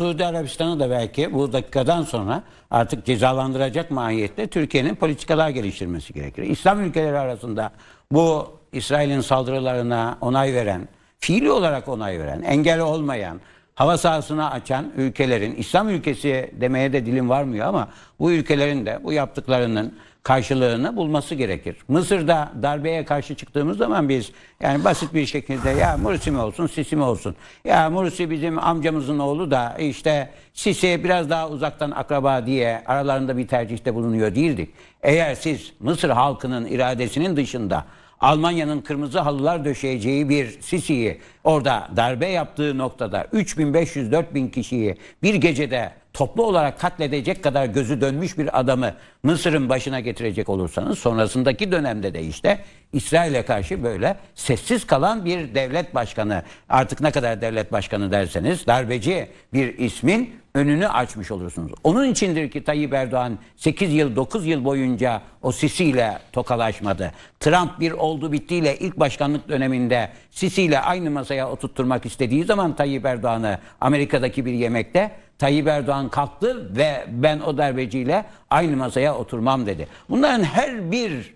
Suudi Arabistan'ı da belki bu dakikadan sonra artık cezalandıracak mahiyette Türkiye'nin politikalar geliştirmesi gerekir. İslam ülkeleri arasında bu İsrail'in saldırılarına onay veren, fiili olarak onay veren, engel olmayan, hava sahasını açan ülkelerin, İslam ülkesi demeye de dilim varmıyor ama bu ülkelerin de bu yaptıklarının karşılığını bulması gerekir. Mısır'da darbeye karşı çıktığımız zaman biz yani basit bir şekilde ya Mursi mi olsun Sisi mi olsun ya Mursi bizim amcamızın oğlu da işte Sisi biraz daha uzaktan akraba diye aralarında bir tercihte bulunuyor değildik. Eğer siz Mısır halkının iradesinin dışında Almanya'nın kırmızı halılar döşeyeceği bir Sisi'yi orada darbe yaptığı noktada 3500-4000 kişiyi bir gecede toplu olarak katledecek kadar gözü dönmüş bir adamı Mısır'ın başına getirecek olursanız sonrasındaki dönemde de işte İsrail'e karşı böyle sessiz kalan bir devlet başkanı artık ne kadar devlet başkanı derseniz darbeci bir ismin önünü açmış olursunuz. Onun içindir ki Tayyip Erdoğan 8 yıl 9 yıl boyunca o Sisi ile tokalaşmadı. Trump bir oldu bittiyle ilk başkanlık döneminde Sisi ile aynı masaya oturtturmak istediği zaman Tayyip Erdoğan'ı Amerika'daki bir yemekte Tayyip Erdoğan kalktı ve ben o darbeciyle aynı masaya oturmam dedi. Bunların her bir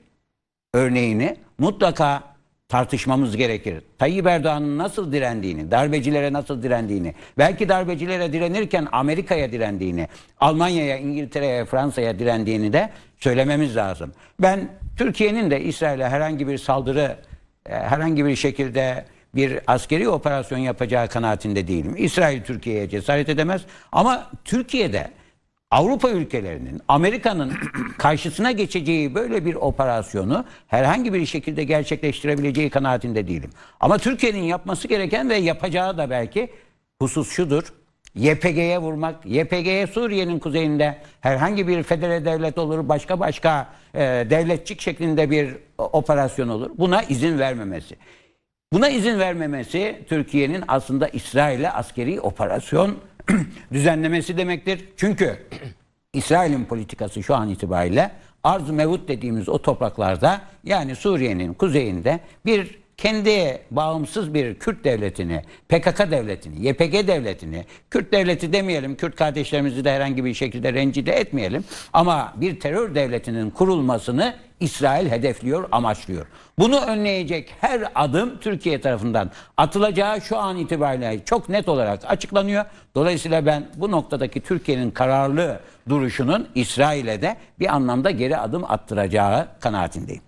örneğini mutlaka tartışmamız gerekir. Tayyip Erdoğan'ın nasıl direndiğini, darbecilere nasıl direndiğini, belki darbecilere direnirken Amerika'ya direndiğini, Almanya'ya, İngiltere'ye, Fransa'ya direndiğini de söylememiz lazım. Ben Türkiye'nin de İsrail'e herhangi bir saldırı, e, herhangi bir şekilde bir askeri operasyon yapacağı kanaatinde değilim. İsrail Türkiye'ye cesaret edemez ama Türkiye'de Avrupa ülkelerinin, Amerika'nın karşısına geçeceği böyle bir operasyonu herhangi bir şekilde gerçekleştirebileceği kanaatinde değilim. Ama Türkiye'nin yapması gereken ve yapacağı da belki husus şudur. YPG'ye vurmak, YPG'ye Suriye'nin kuzeyinde herhangi bir federe devlet olur, başka başka e, devletçik şeklinde bir operasyon olur. Buna izin vermemesi. Buna izin vermemesi Türkiye'nin aslında İsrail'e askeri operasyon düzenlemesi demektir. Çünkü İsrail'in politikası şu an itibariyle arz mevut dediğimiz o topraklarda yani Suriye'nin kuzeyinde bir kendi bağımsız bir Kürt devletini, PKK devletini, YPG devletini, Kürt devleti demeyelim, Kürt kardeşlerimizi de herhangi bir şekilde rencide etmeyelim ama bir terör devletinin kurulmasını İsrail hedefliyor, amaçlıyor. Bunu önleyecek her adım Türkiye tarafından atılacağı şu an itibariyle çok net olarak açıklanıyor. Dolayısıyla ben bu noktadaki Türkiye'nin kararlı duruşunun İsrail'e de bir anlamda geri adım attıracağı kanaatindeyim.